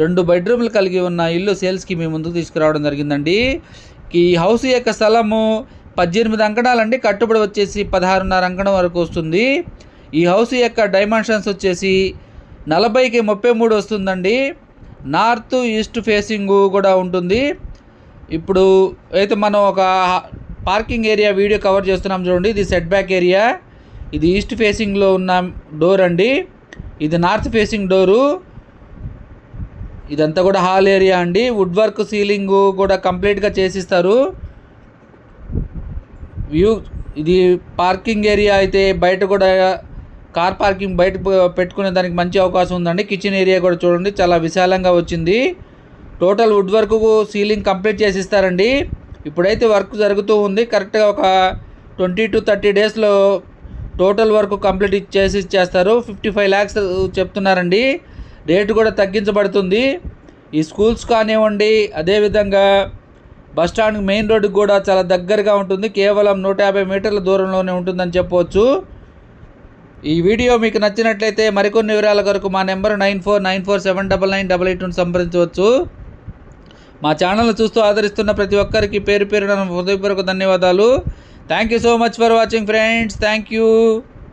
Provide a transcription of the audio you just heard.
రెండు బెడ్రూమ్లు కలిగి ఉన్న ఇల్లు సేల్స్కి మీ ముందుకు తీసుకురావడం జరిగిందండి. ఈ హౌస్ యొక్క స్థలము పద్దెనిమిది అంకణాలండి. కట్టుబడి వచ్చేసి పదహారున్నర అంకణం వరకు వస్తుంది. ఈ హౌస్ యొక్క డైమెన్షన్స్ వచ్చేసి నలభైకి ముప్పై మూడు వస్తుందండి. నార్త్ ఈస్ట్ ఫేసింగ్ కూడా ఉంటుంది. ఇప్పుడు అయితే మనం ఒక పార్కింగ్ ఏరియా వీడియో కవర్ చేస్తున్నాం చూడండి. ఇది సెట్ బ్యాక్ ఏరియా. ఇది ఈస్ట్ ఫేసింగ్లో ఉన్న డోర్ అండి. ఇది నార్త్ ఫేసింగ్ డోరు. ఇదంతా కూడా హాల్ ఏరియా అండి. వుడ్ వర్క్ సీలింగ్ కూడా కంప్లీట్గా చేసిస్తారు. వ్యూ ఇది పార్కింగ్ ఏరియా అయితే బయట కూడా కార్ పార్కింగ్ బయట పెట్టుకునే దానికి మంచి అవకాశం ఉందండి. కిచెన్ ఏరియా కూడా చూడండి చాలా విశాలంగా వచ్చింది. Total wood work ceiling complete చేసి ఇస్తారండి ఇప్పుడైతే వర్క్ జరుగుతూ ఉంది. కరెక్ట్గా ఒక ట్వంటీ టు థర్టీ డేస్లో టోటల్ వర్క్ కంప్లీట్ చేసి ఇచ్చేస్తారు ఫిఫ్టీ ఫైవ్ ల్యాక్స్ చెప్తున్నారండి. రేటు కూడా తగ్గించబడుతుంది. ఈ స్కూల్స్ కానివ్వండి అదేవిధంగా బస్ స్టాండ్ మెయిన్ రోడ్డుకి కూడా చాలా దగ్గరగా ఉంటుంది. కేవలం నూట యాభై మీటర్ల దూరంలోనే ఉంటుందని చెప్పవచ్చు ఈ వీడియో మీకు నచ్చినట్లయితే మరికొన్ని వివరాల కొరకు మా number nine four nine four seven double nine double eight సంప్రదించవచ్చు. మా ఛానల్ చూస్తూ ఆదరిస్తున్న ప్రతి ఒక్కరికి పేరు పేరున హృదయపూర్వక ధన్యవాదాలు. Thank you so much for watching friends thank you